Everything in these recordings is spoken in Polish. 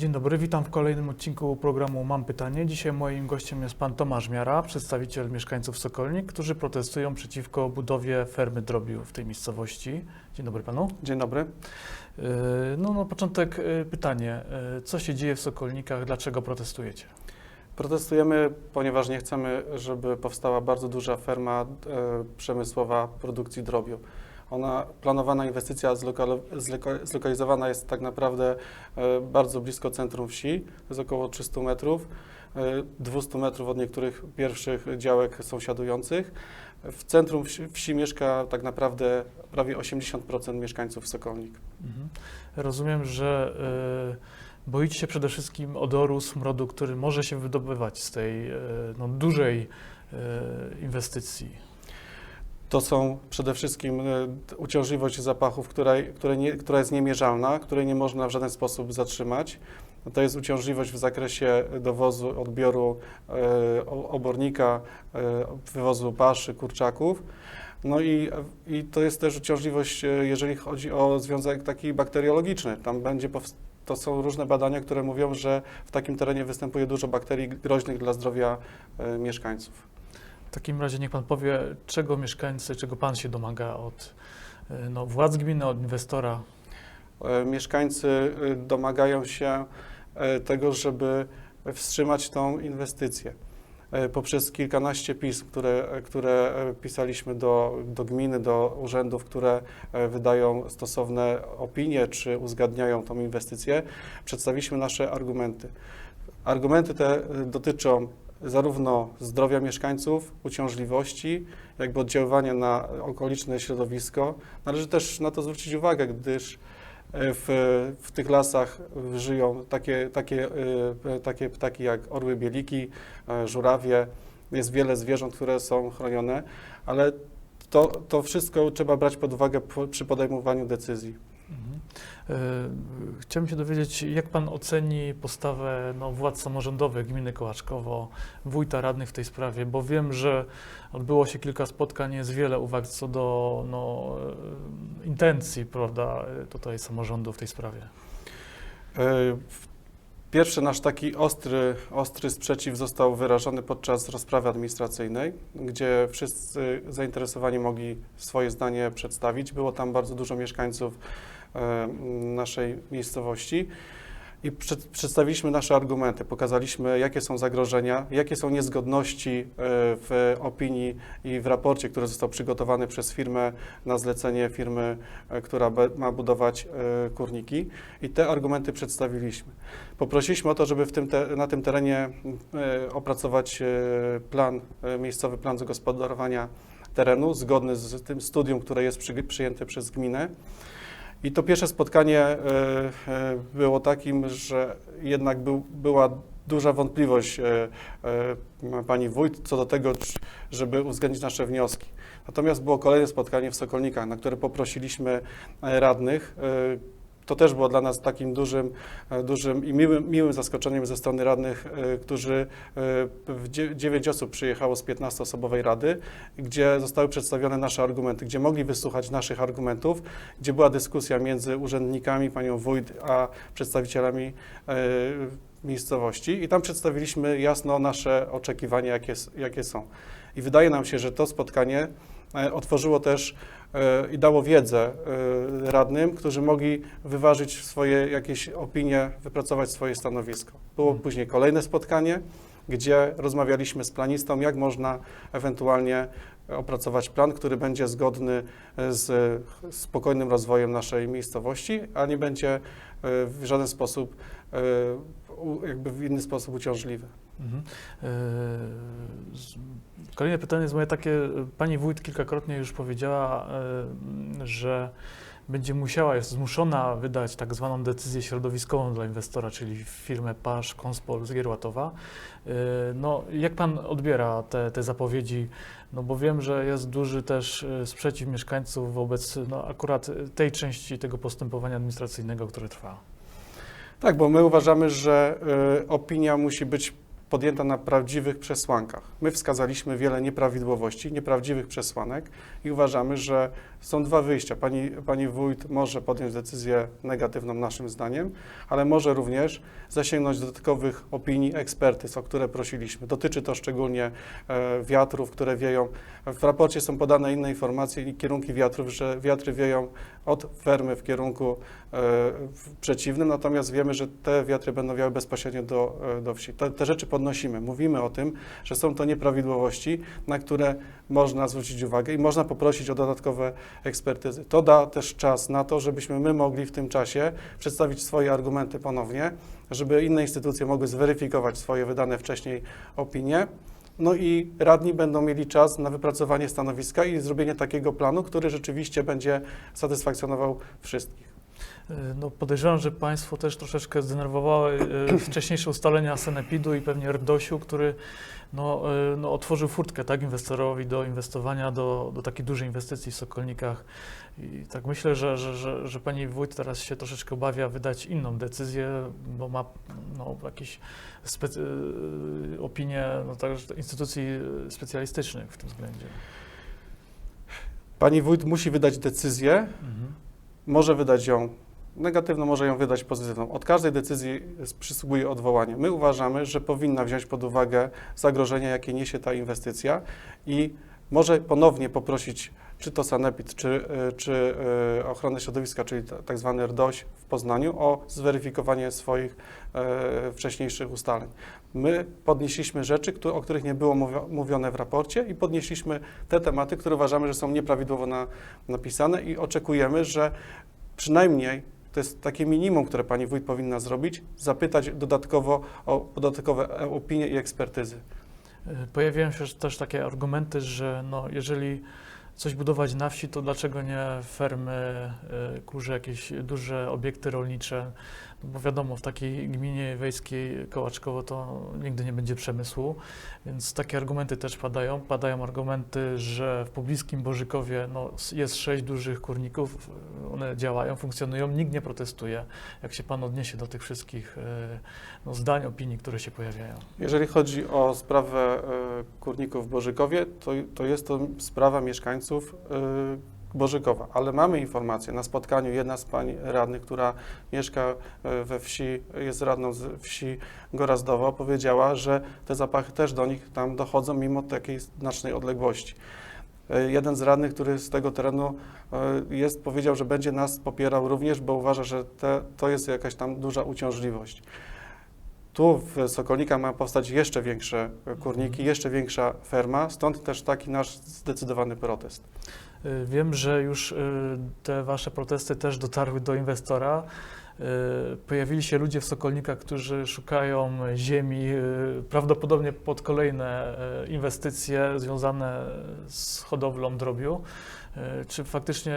Dzień dobry, witam w kolejnym odcinku programu Mam Pytanie. Dzisiaj moim gościem jest pan Tomasz Miara, przedstawiciel mieszkańców Sokolnik, którzy protestują przeciwko budowie fermy drobiu w tej miejscowości. Dzień dobry panu. Dzień dobry. Yy, No na początek yy, pytanie, yy, co się dzieje w Sokolnikach, dlaczego protestujecie? Protestujemy, ponieważ nie chcemy, żeby powstała bardzo duża ferma e, przemysłowa produkcji drobiu. Ona, planowana inwestycja zlokalo, zlokalizowana jest tak naprawdę e, bardzo blisko centrum wsi, jest około 300 metrów, e, 200 metrów od niektórych pierwszych działek sąsiadujących. W centrum wsi, wsi mieszka tak naprawdę prawie 80% mieszkańców Sokolnik. Mhm. Rozumiem, że yy, boicie się przede wszystkim odoru, smrodu, który może się wydobywać z tej yy, no, dużej yy, inwestycji. To są przede wszystkim e, uciążliwość zapachów, która, które nie, która jest niemierzalna, której nie można w żaden sposób zatrzymać. To jest uciążliwość w zakresie dowozu, odbioru e, obornika, e, wywozu paszy, kurczaków. No i, i to jest też uciążliwość, jeżeli chodzi o związek taki bakteriologiczny. Tam będzie to są różne badania, które mówią, że w takim terenie występuje dużo bakterii groźnych dla zdrowia mieszkańców. W takim razie niech Pan powie, czego mieszkańcy, czego Pan się domaga od y, no, władz gminy, od inwestora. E, Mieszkańcy e, domagają się e, tego, żeby wstrzymać tą inwestycję. E, Poprzez kilkanaście pism, które, e, które e, pisaliśmy do, do gminy, do urzędów, które e, wydają stosowne opinie czy uzgadniają tą inwestycję, przedstawiliśmy nasze argumenty. Argumenty te e, dotyczą zarówno zdrowia mieszkańców, uciążliwości, jakby oddziaływania na okoliczne środowisko. Należy też na to zwrócić uwagę, gdyż e, w, w tych lasach żyją takie, takie, e, takie ptaki jak orły bieliki, e, żurawie. Jest wiele zwierząt, które są chronione, ale to, to wszystko trzeba brać pod uwagę przy podejmowaniu decyzji. Y, Chciałbym się dowiedzieć, jak Pan oceni postawę no, władz samorządowych gminy Kołaczkowo, wójta radnych w tej sprawie, bo wiem, że odbyło się kilka spotkań, jest wiele uwag co do no, y, intencji, prawda, tutaj samorządu w tej sprawie. E, Pierwszy nasz taki ostry, ostry sprzeciw został wyrażony podczas rozprawy administracyjnej, gdzie wszyscy zainteresowani mogli swoje zdanie przedstawić. Było tam bardzo dużo mieszkańców e, naszej miejscowości i przed, przedstawiliśmy nasze argumenty, pokazaliśmy jakie są zagrożenia, jakie są niezgodności e, w opinii i w raporcie, który został przygotowany przez firmę na zlecenie firmy, e, która ma budować e, kurniki i te argumenty przedstawiliśmy. Poprosiliśmy o to, żeby tym na tym terenie e, opracować e, plan, e, miejscowy plan zagospodarowania terenu zgodny z tym studium, które jest przy, przyjęte przez gminę. I to pierwsze spotkanie e, e, było takim, że jednak był, była duża wątpliwość e, pani wójt co do tego, żeby uwzględnić nasze wnioski. Natomiast było kolejne spotkanie w Sokolnikach, na które poprosiliśmy radnych. To też było dla nas takim dużym, e, dużym i miłym, miłym zaskoczeniem ze strony radnych, e, którzy e, w dzie- dziewięć osób przyjechało z 15-osobowej rady, gdzie zostały przedstawione nasze argumenty, gdzie mogli wysłuchać naszych argumentów, gdzie była dyskusja między urzędnikami, panią wójt, a przedstawicielami miejscowości i tam przedstawiliśmy jasno nasze oczekiwania, jakie, jakie są. I wydaje nam się, że to spotkanie otworzyło też i dało wiedzę e, radnym, którzy mogli wyważyć swoje jakieś opinie, wypracować swoje stanowisko. Było Mhm. później kolejne spotkanie, gdzie rozmawialiśmy z planistą, jak można ewentualnie opracować plan, który będzie zgodny z spokojnym rozwojem naszej miejscowości, a nie będzie e, w żaden sposób, e, jakby w inny sposób uciążliwy. Mhm. E, Kolejne pytanie jest moje takie. Pani wójt kilkakrotnie już powiedziała, e, że będzie musiała, jest zmuszona wydać tak zwaną decyzję środowiskową dla inwestora, czyli firmę Pasz, Konspol z Gierłatowa. E, No, jak pan odbiera te, te zapowiedzi? No bo wiem, że jest duży też e, sprzeciw mieszkańców wobec no, akurat tej części tego postępowania administracyjnego, które trwa. Tak, bo my uważamy, że y, opinia musi być podjęta na prawdziwych przesłankach. My wskazaliśmy wiele nieprawidłowości, nieprawdziwych przesłanek i uważamy, że są dwa wyjścia. Pani, pani wójt może podjąć decyzję negatywną naszym zdaniem, ale może również zasięgnąć dodatkowych opinii ekspertyz, o które prosiliśmy. Dotyczy to szczególnie e, wiatrów, które wieją. W raporcie są podane inne informacje i kierunki wiatrów, że wiatry wieją od fermy w kierunku e, przeciwnym, natomiast wiemy, że te wiatry będą wiały bezpośrednio do, e, do wsi. Te, te rzeczy podnosimy. Mówimy o tym, że są to nieprawidłowości, na które można zwrócić uwagę i można poprosić o dodatkowe ekspertyzy. To da też czas na to, żebyśmy my mogli w tym czasie przedstawić swoje argumenty ponownie, żeby inne instytucje mogły zweryfikować swoje wydane wcześniej opinie. No i radni będą mieli czas na wypracowanie stanowiska i zrobienie takiego planu, który rzeczywiście będzie satysfakcjonował wszystkich. Y, No podejrzewam, że Państwo też troszeczkę zdenerwowały y, wcześniejsze ustalenia Sanepidu i pewnie RDOŚ-u, który no, y, no, otworzył furtkę tak, inwestorowi do inwestowania do, do takiej dużej inwestycji w Sokolnikach. I tak myślę, że, że, że, że Pani Wójt teraz się troszeczkę obawia wydać inną decyzję, bo ma no, jakieś specy, y, opinie no, także instytucji specjalistycznych w tym względzie. Pani wójt musi wydać decyzję, Mhm. może wydać ją negatywną, może ją wydać pozytywną. Od każdej decyzji przysługuje odwołanie. My uważamy, że powinna wziąć pod uwagę zagrożenia, jakie niesie ta inwestycja i może ponownie poprosić czy to Sanepid, czy, y, czy y, ochronę środowiska, czyli ta- tak zwany RDOŚ w Poznaniu o zweryfikowanie swoich e, wcześniejszych ustaleń. My podnieśliśmy rzeczy, o których nie było mówio- mówione w raporcie i podnieśliśmy te tematy, które uważamy, że są nieprawidłowo na, napisane i oczekujemy, że przynajmniej to jest takie minimum, które pani wójt powinna zrobić, zapytać dodatkowo o dodatkowe e, opinie i ekspertyzy. Y, Pojawiają się też takie argumenty, że no, jeżeli coś budować na wsi, to dlaczego nie fermy, y, kurze, jakieś duże obiekty rolnicze? No bo wiadomo, w takiej gminie wiejskiej Kołaczkowo to nigdy nie będzie przemysłu, więc takie argumenty też padają. Padają argumenty, że w pobliskim Bożykowie no, jest sześć dużych kurników, y, one działają, funkcjonują, nikt nie protestuje. Jak się Pan odniesie do tych wszystkich y, no, zdań, opinii, które się pojawiają? Jeżeli chodzi o sprawę e, kurników w Bożykowie, to, to jest to sprawa mieszkańców e, Bożykowa, ale mamy informację na spotkaniu, jedna z pań radnych, która mieszka e, we wsi, jest radną z wsi Gorazdowa, powiedziała, że te zapachy też do nich tam dochodzą mimo takiej znacznej odległości. E, Jeden z radnych, który z tego terenu jest, powiedział, że będzie nas popierał również, bo uważa, że te, to jest jakaś tam duża uciążliwość. Tu w Sokolnikach ma powstać jeszcze większe kurniki, jeszcze większa ferma, stąd też taki nasz zdecydowany protest. Y, Wiem, że już y, te wasze protesty też dotarły do inwestora. Y, Pojawili się ludzie w Sokolnikach, którzy szukają ziemi prawdopodobnie pod kolejne inwestycje związane z hodowlą drobiu. Y, Czy faktycznie,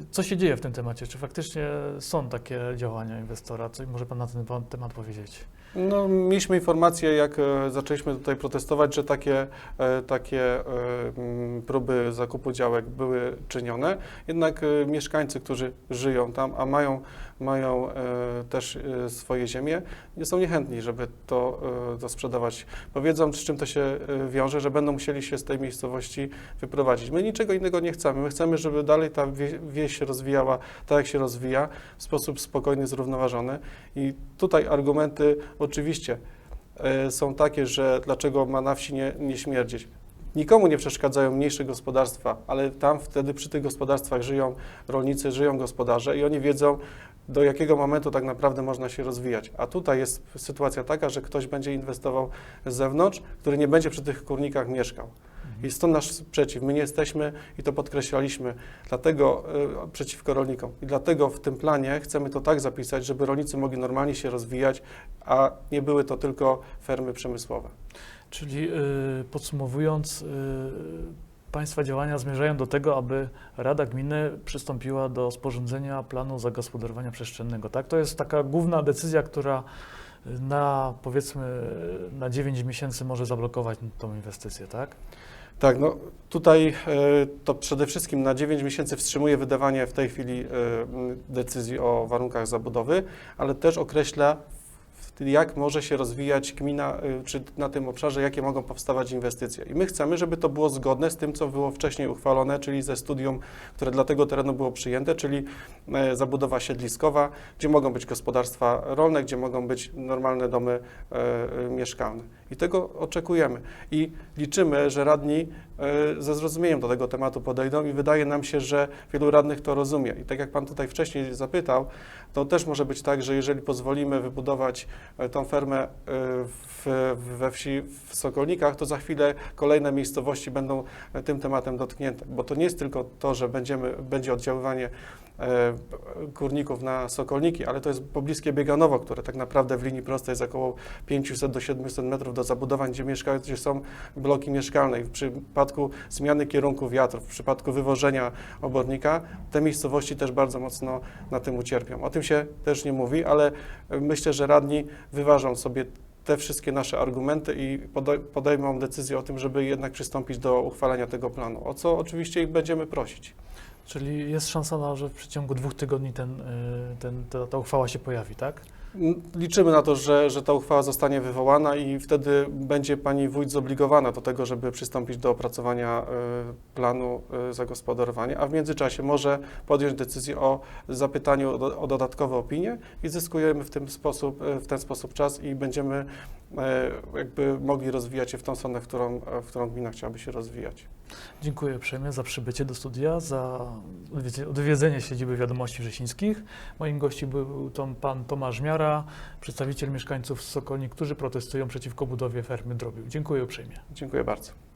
y, co się dzieje w tym temacie? Czy faktycznie są takie działania inwestora? Co może Pan na ten temat powiedzieć? No, mieliśmy informację, jak e, zaczęliśmy tutaj protestować, że takie, e, takie e, próby zakupu działek były czynione. Jednak e, mieszkańcy, którzy żyją tam, a mają, mają e, też e, swoje ziemie, nie są niechętni, żeby to, e, to sprzedawać. Z czym to się e, wiąże, że będą musieli się z tej miejscowości wyprowadzić. My niczego innego nie chcemy. My chcemy, żeby dalej ta wie, wieś się rozwijała tak, jak się rozwija, w sposób spokojny, zrównoważony. I tutaj argumenty oczywiście e, są takie, że dlaczego ma na wsi nie, nie śmierdzieć. Nikomu nie przeszkadzają mniejsze gospodarstwa, ale tam wtedy przy tych gospodarstwach żyją rolnicy, żyją gospodarze i oni wiedzą, do jakiego momentu tak naprawdę można się rozwijać. A tutaj jest sytuacja taka, że ktoś będzie inwestował z zewnątrz, który nie będzie przy tych kurnikach mieszkał. I stąd nasz sprzeciw. My nie jesteśmy, i to podkreślaliśmy, dlatego y, przeciwko rolnikom. I dlatego w tym planie chcemy to tak zapisać, żeby rolnicy mogli normalnie się rozwijać, a nie były to tylko fermy przemysłowe. Czyli y, podsumowując, y, Państwa działania zmierzają do tego, aby Rada Gminy przystąpiła do sporządzenia planu zagospodarowania przestrzennego. Tak? To jest taka główna decyzja, która na powiedzmy na 9 miesięcy może zablokować tą inwestycję, tak? Tak, no tutaj e, to przede wszystkim na 9 miesięcy wstrzymuje wydawanie w tej chwili e, decyzji o warunkach zabudowy, ale też określa jak może się rozwijać gmina, y, czy na tym obszarze, jakie mogą powstawać inwestycje. I my chcemy, żeby to było zgodne z tym, co było wcześniej uchwalone, czyli ze studium, które dla tego terenu było przyjęte, czyli e, zabudowa siedliskowa, gdzie mogą być gospodarstwa rolne, gdzie mogą być normalne domy e, e, mieszkalne. I tego oczekujemy. I liczymy, że radni e, ze zrozumieniem do tego tematu podejdą i wydaje nam się, że wielu radnych to rozumie. I tak jak Pan tutaj wcześniej zapytał, to też może być tak, że jeżeli pozwolimy wybudować e, tą fermę e, w, we wsi w Sokolnikach, to za chwilę kolejne miejscowości będą tym tematem dotknięte. Bo to nie jest tylko to, że będziemy, będzie oddziaływanie górników na Sokolniki, ale to jest pobliskie Bieganowo, które tak naprawdę w linii prostej jest około 500 do 700 metrów do zabudowań, gdzie mieszkają, gdzie są bloki mieszkalne. I w przypadku zmiany kierunku wiatru, w przypadku wywożenia obornika, te miejscowości też bardzo mocno na tym ucierpią. O tym się też nie mówi, ale e, myślę, że radni wyważą sobie te wszystkie nasze argumenty i podej- podejmą decyzję o tym, żeby jednak przystąpić do uchwalenia tego planu, o co oczywiście ich będziemy prosić. Czyli jest szansa, na, że w przeciągu dwóch tygodni ten, y, ten, ta, ta uchwała się pojawi, tak? Liczymy na to, że, że ta uchwała zostanie wywołana i wtedy będzie pani wójt zobligowana do tego, żeby przystąpić do opracowania y, planu y, zagospodarowania, a w międzyczasie może podjąć decyzję o zapytaniu o, o dodatkowe opinie i zyskujemy w, tym sposób, w ten sposób czas i będziemy jakby mogli rozwijać się w tą stronę, w którą, w którą gmina chciałaby się rozwijać. Dziękuję uprzejmie za przybycie do studia, za odwiedzenie siedziby Wiadomości Wrzesińskich. Moim gościem był to pan Tomasz Miara, przedstawiciel mieszkańców Sokolnik, którzy protestują przeciwko budowie fermy drobiu. Dziękuję uprzejmie. Dziękuję bardzo.